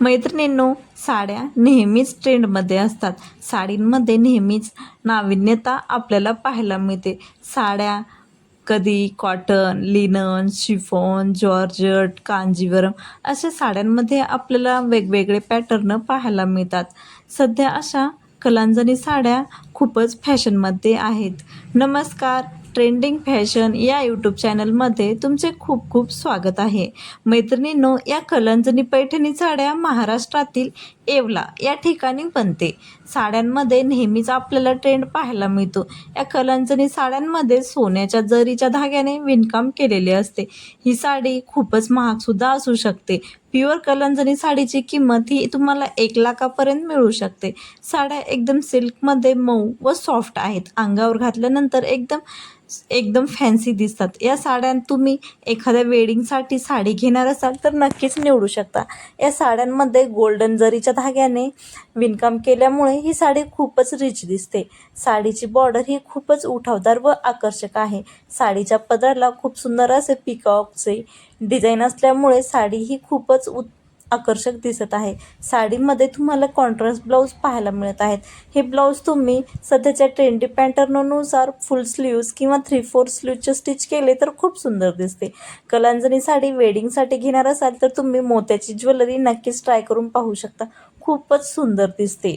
मैत्रिणींनो साड्या नेहमीच ट्रेंडमध्ये असतात. साडींमध्ये नेहमीच नाविन्यता आपल्याला पाहायला मिळते. साड्या कधी cotton linen chiffon georgette Kanjeevaram अशा साड्यांमध्ये आपल्याला वेगवेगळे पॅटर्न पाहायला मिळतात. सध्या अशा कलांजणी साड्या खूपच फॅशनमध्ये आहेत. नमस्कार. ट्रेंडिंग फॅशन या यूट्यूब चॅनलमध्ये तुमचे खूप खूप स्वागत आहे. मैत्रिणींनो या कलंजनी पैठणी साड्या महाराष्ट्रातील येवला या ठिकाणी बनते. साड्यांमध्ये नेहमीच आपल्याला ट्रेंड पाहायला मिळतो. या कलंजनी साड्यांमध्ये सोन्याच्या जरीच्या धाग्याने विणकाम केलेले असते. ही साडी खूपच महागसुद्धा असू शकते. प्युअर कलांजणी साडीची किंमत ही तुम्हाला एक लाखापर्यंत मिळू शकते. साड्या एकदम सिल्कमध्ये मऊ व सॉफ्ट आहेत. अंगावर घातल्यानंतर एकदम एकदम फॅन्सी दिसतात. या साड्या तुम्ही एखाद्या वेडिंगसाठी साडी घेणार असाल तर नक्कीच निवडू शकता. या साड्यांमध्ये गोल्डन जरीच्या धाग्याने विणकाम केल्यामुळे ही साडी खूपच रिच दिसते. साडीची बॉर्डर ही खूपच उठावदार व आकर्षक आहे. साडीच्या पदराला खूप सुंदर असे पिकॉकचे डिझाईन असल्यामुळे साडी ही खूपच उत आकर्षक दिसत आहे. साडीमध्ये तुम्हाला कॉन्ट्रास्ट ब्लाऊज पाहायला मिळत आहेत. हे ब्लाऊज तुम्ही सध्याच्या ट्रेंडी पॅटर्ननुसार फुल स्लीव्ज किंवा थ्री फोर स्लीवचे स्टिच केले तर खूप सुंदर दिसते. कलांजणी साडी वेडिंगसाठी घेणार असाल तर तुम्ही मोत्याची ज्वेलरी नक्कीच ट्राय करून पाहू शकता. खूपच सुंदर दिसते.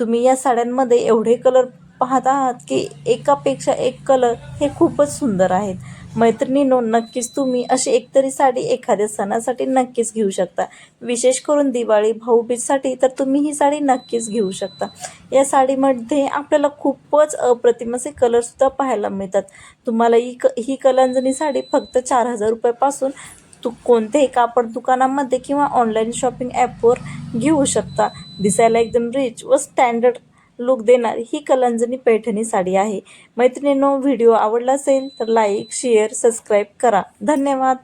तुम्ही या साड्यांमध्ये एवढे कलर पाहत आहात की एकापेक्षा एक कलर हे खूपच सुंदर आहेत. मैत्रिणींनो नक्कीच तुम्ही अशी एकतरी साडी एखाद्या सणासाठी नक्कीच घेऊ शकता. विशेष करून दिवाळी भाऊबीजसाठी तर तुम्ही ही साडी नक्कीच घेऊ शकता. या साडीमध्ये आपल्याला खूपच अप्रतिम असे कलरसुद्धा पाहायला मिळतात. तुम्हाला ही क ही कलांजणी साडी फक्त चार हजार रुपयापासून तू कोणत्याही कापड दुकानामध्ये किंवा ऑनलाईन शॉपिंग ॲपवर घेऊ शकता. दिसायला एकदम रिच व स्टँडर्ड लुक देणार ही कलंजनी पैठणी साडी आहे. मैत्रिणींनो व्हिडिओ आवडला असेल तर लाईक शेअर सबस्क्राईब करा. धन्यवाद.